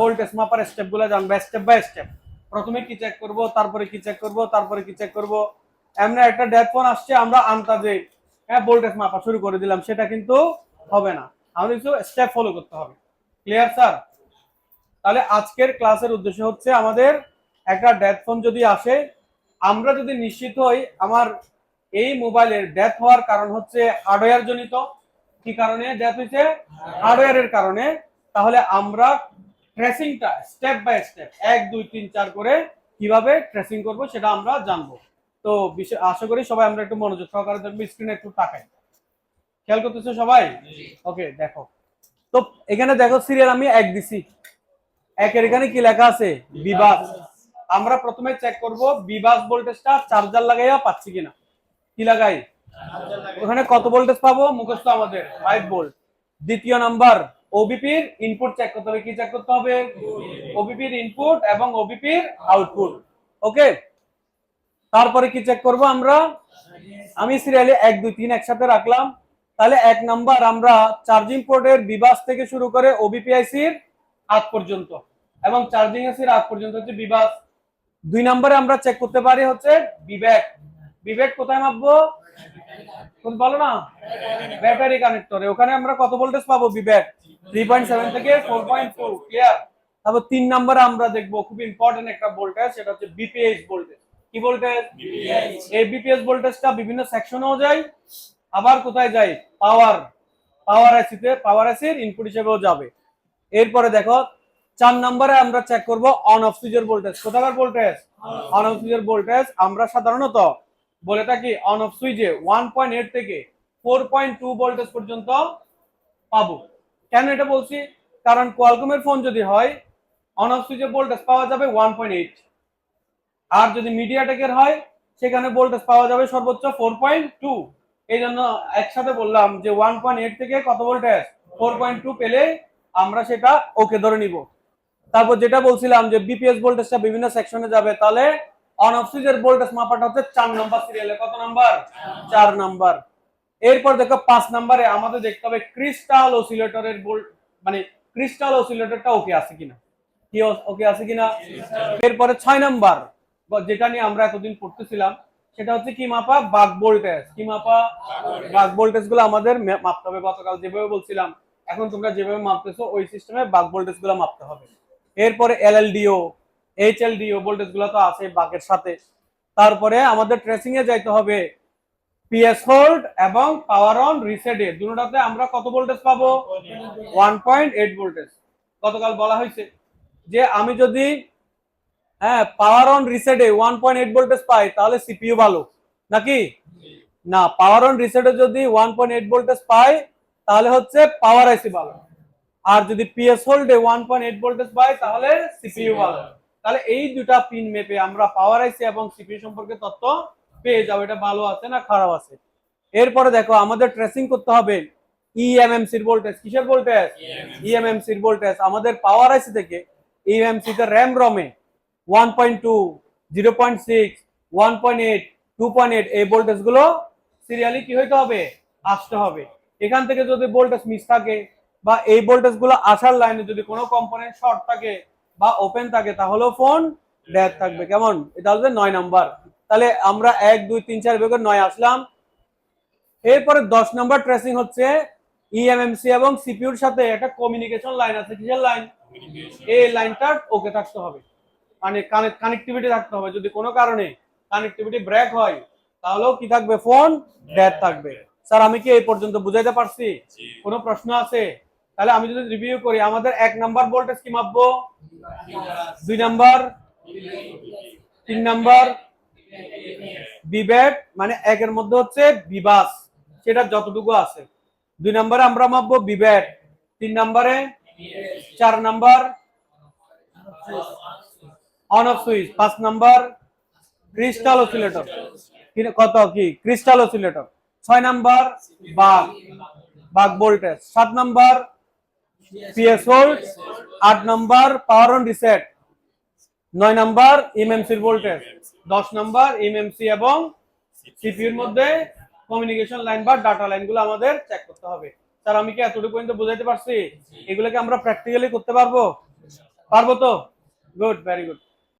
Voltage মাপার স্টেপগুলো জানব স্টেপ বাই স্টেপ প্রথমে কি চেক করব, তারপরে কি চেক করব, তারপরে কি চেক করব। এমনি একটা ডেড ফোন আসছে, আমরা আন্তাজে হ্যাঁ ভোল্টেজ মাপা শুরু করে দিলাম, সেটা কিন্তু হবে না। আমাদের কিছু স্টেপ ফলো করতে হবে। ক্লিয়ার স্যার তাহলে আজকের ক্লাসের উদ্দেশ্য হচ্ছে আমাদের একটা ডেথ ফোন যদি আসে, আমরা যদি নিশ্চিত হই আমার এই মোবাইলের ডেথ হওয়ার কারণ হচ্ছে হার্ডওয়্যার জনিত। কি কারণে? ডেথ হয়েছে হার্ডওয়্যারের কারণে। তাহলে আমরা ট্রেসিংটা স্টেপ বাই স্টেপ এক দুই তিন চার করে কীভাবে ট্রেসিং করব সেটা আমরা জানব। তো বিশেষ- আশা করি সবাই আমরা একটু মনোযোগ সহকারে দেখব স্ক্রিনে একটু তাকাই। খেয়াল করতেছো সবাই? ওকে দেখো। তো এখানে দেখো সিরিয়াল আমি এক দিছি। একের এখানে কি লেখা আছে? বিবাস আমরা প্রথমে চেক করব বিবাস ভোল্টেজটা চার্জার লাগাইয়া পাচ্ছি কিনা। কি লাগাই? ওখানে কত ভোল্টেজ পাবো? মুখস্থ আমাদের ফাইভ ভোল্ট দ্বিতীয় নাম্বার ওবিপির ইনপুট চেক করতে হবে, কি চেক করতে হবে? ওবিপির ইনপুট এবং ওবিপির আউটপুট ওকে তারপরে কি চেক করব আমরা? আমি সিরিয়ালে এক, দুই, তিন একসাথে রাখলাম। তাহলে এক নাম্বার আমরা চার্জিং পোর্টের বিবাস থেকে শুরু করে ওবিপিআইসির আগ পর্যন্ত এবং চার্জিং এসির আগ পর্যন্ত হচ্ছে বিবাস দুই নম্বরে আমরা চেক করতে পারি হচ্ছে বিবেক। বিবেক কোথায় মাপবো? বলো না? ব্যাটারি কানেক্টরে ওখানে আমরা কত ভোল্টেজ পাবো বিবেক? থ্রি পয়েন্ট সেভেন থেকে ফোর পয়েন্ট টু ক্লিয়ার তারপর তিন নম্বরে আমরা দেখব খুব ইম্পর্টেন্ট একটা ভোল্টেজ সেটা হচ্ছে বিপিএইচ ভোল্টেজ কি ভোল্টেজ এই বিপিএস ভোল্টেজটা বিভিন্ন সেকশনেও যায় আবার কোথায় যায়? পাওয়ার পাওয়ার আইসিতে পাওয়ার আইসির ইনপুট হিসেবেও যাবে। এরপরে দেখো চার নম্বরে আমরা চেক করব অন অফ সুইচের ভোল্টেজ কোথাকার ভোল্টেজ অন অফ সুইচের ভোল্টেজ আমরা সাধারণত বলে থাকি অন অফ সুইচে ওয়ান পয়েন্ট এইট থেকে ফোর পয়েন্ট টু ভোল্টেজ পর্যন্ত পাবো। কেন এটা বলছি? কারণ কোয়ালকমের ফোন যদি হয় অন অফ সুইচে ভোল্টেজ পাওয়া যাবে ওয়ান পয়েন্ট এইট আর যদি মিডিয়াটেকের হয়, সেখানে ভোল্টেজ পাওয়া যাবে সর্বোচ্চ ফোর পয়েন্ট টু এই জন্য একসাথে বললাম যে ওয়ান পয়েন্ট এইট থেকে কত ভোল্টেজ ফোর পয়েন্ট টু পেলে আমরা সেটা ওকে ধরে নিব। তারপর যেটা বলছিলাম যে বিপিএস ভোল্টেজটা বিভিন্ন সেকশনে যাবে, তাহলে অন অফ সুইচের ভোল্টেজ মাপাটা হচ্ছে চার নাম্বার সিরিয়ালে কত নাম্বার চার নাম্বার এরপর দেখো পাঁচ নাম্বারে আমাদের দেখতে হবে ক্রিস্টাল অসিলেটরের ভোল্ট মানে ক্রিস্টাল অসিলেটরটা ওকে আছে কিনা? কি ওকে আছে কিনা? এরপরে ছয় নাম্বার যেটা নিয়ে আমরা এতদিন পড়তেছিলাম, সেটা হচ্ছে কি মাপা? বাক ভোল্টেজ। কি মাপা? বাক ভোল্টেজগুলো আমাদের মাপতে হবে। গতকাল যেভাবে বলছিলাম, এখন তোমরা যেভাবে মাপতেছো, ওই সিস্টেমে বাক ভোল্টেজগুলো মাপতে হবে। এরপরে এল এল ডিও এইচ এলএলডিও, এইচএলডিও ভোল্টেজগুলো তো আছে বাঘের সাথে। তারপরে আমাদের ট্রেসিং এ যাইতে হবে পিএস হোল্ড এবং পাওয়ার অন রিসেটে দুটোটাতে আমরা কত ভোল্টেজ পাবো? ওয়ান পয়েন্ট এইট ভোল্টেজ গতকাল বলা হয়েছে যে আমি যদি হ্যাঁ পাওয়ার অন রিসেটে ওয়ান পয়েন্ট এইট ভোল্টেজ পাই, তাহলে সিপিইউ ভালো। নাকি? না পাওয়ার অন রিসেটে যদি ওয়ান পয়েন্ট এইট ভোল্টেজ পাই, তাহলে হচ্ছে পাওয়ার আইসি ভালো। আর যদি পিএস হোল্ডে ওয়ান পয়েন্ট এইট ভোল্টেজ পাই, তাহলে সিপিইউ ভালো। তাহলে এই দুটা পিন মেপে আমরা পাওয়ার আইসি এবং সিপিইউ সম্পর্কে তথ্য পেয়ে যাব এটা ভালো আছে না খারাপ আছে? এরপরে দেখো আমাদের ট্রেসিং করতে হবে E ইএমএমসির ভোল্টেজ কিসের ভোল্টেজ ইএমএমসির ভোল্টেজ আমাদের পাওয়ার আইসি থেকে E ইএমএমসি তে RAM রমে one point two zero point six one point eight two point eight এই ভোল্টেজগুলো সিরিয়ালি কি হইতে হবে? আসতে হবে। এখান থেকে যদি ভোল্টেজ মিস থাকে বা এই ভোল্টেজগুলো আসার লাইনে যদি কোনো কম্পোনেন্ট শর্ট থাকে বা ওপেন থাকে তাহলেও ফোন ডেথ থাকবে। কেমন? এটা হচ্ছে নয় নাম্বার তাহলে আমরা এক দুই তিন চার বিভাগের নয় আসলাম। এরপরে দশ নম্বর ট্রেসিং হচ্ছে E ইএমএমসি এবং সিপিউর সাথে একটা কমিউনিকেশন লাইন আছে। কিসের লাইন এই লাইনটা ওকে থাকতে হবে। মানে কানেক্টিভিটি থাকতে হবে। যদি কোনো কারণে কানেক্টিভিটি ব্রেক হয় তাহলেও কি থাকবে? ফোন ডেথ থাকবে। স্যার আমি কি এই পর্যন্ত বুঝাইতে পারছি? কোনো প্রশ্ন আছে? তাহলে আমি যদি রিভিউ করি আমাদের এক নাম্বার ভোল্টেজ কি মাপবো? দুই নাম্বার? তিন নাম্বার? বিবেক মানে একের মধ্যে হচ্ছে বিবাস সেটা যতটুকু আছে। দুই নম্বরে আমরা মাপবো বিবেক তিন নম্বরে চার নাম্বার অন অফ সুইচ পাঁচ নাম্বার ক্রিস্টাল অসিলেটর কত, কি? ক্রিস্টাল অসিলেটর ছয় নাম্বার বাঘ বাঘ ভোল্টেজ। সাত নাম্বার পিএস ভোল্ট আট নাম্বার পাওয়ার অন রিসেট নয় নাম্বার এমএমসির ভোল্টেজ দশ নাম্বার এমএমসি এবং সিপিউর মধ্যে কমিউনিকেশন লাইন বা ডাটা লাইনগুলো আমাদের চেক করতে হবে। স্যার আমি কি এতটুকু পর্যন্ত বুঝাইতে পারছি? এগুলোকে আমরা প্র্যাকটিক্যালি করতে পারব? পারব তো? Good very good